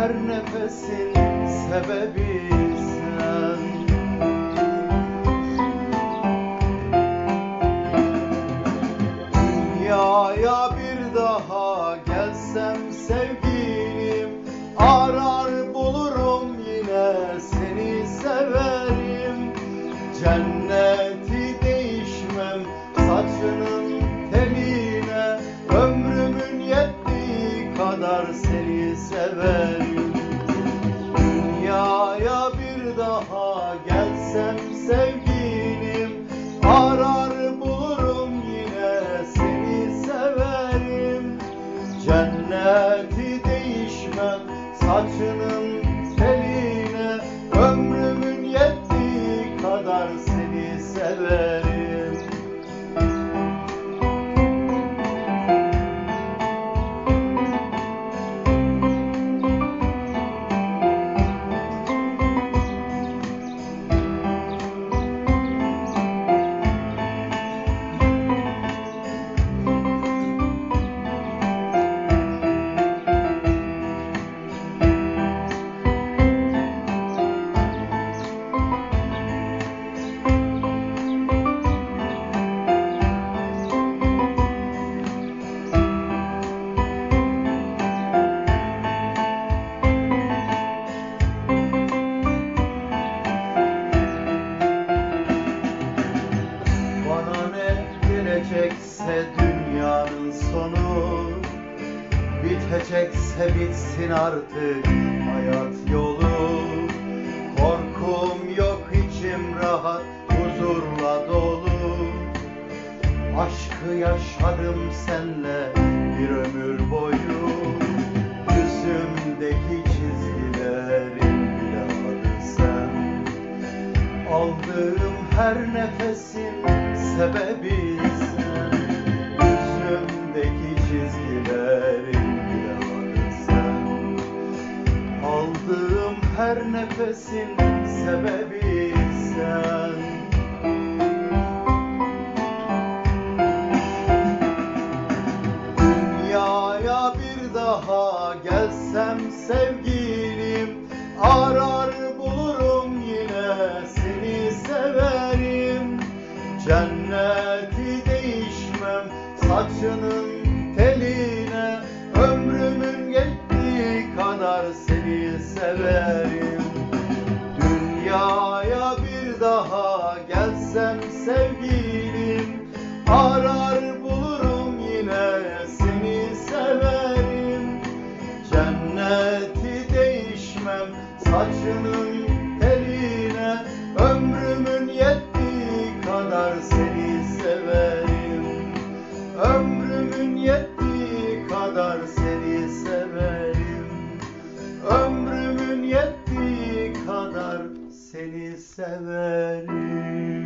her nefesin sebebi değişmem gelecekse dünyanın sonu. Bitecekse bitsin artık hayat yolu. Korkum yok içim rahat huzurla dolu. Aşkı yaşadım senle bir ömür boyu. Yüzümdeki çizgilerin bile adı sen. Aldığım her nefesin sebebi her nefesin sebebi sen? Dünyaya bir daha gelsem sevgilim Arar bulurum yine seni severim. Cenneti değişmem saçının teline Ömrümün yettiği kadar seni severim seni severim. Ömrümün yettiği kadar seni severim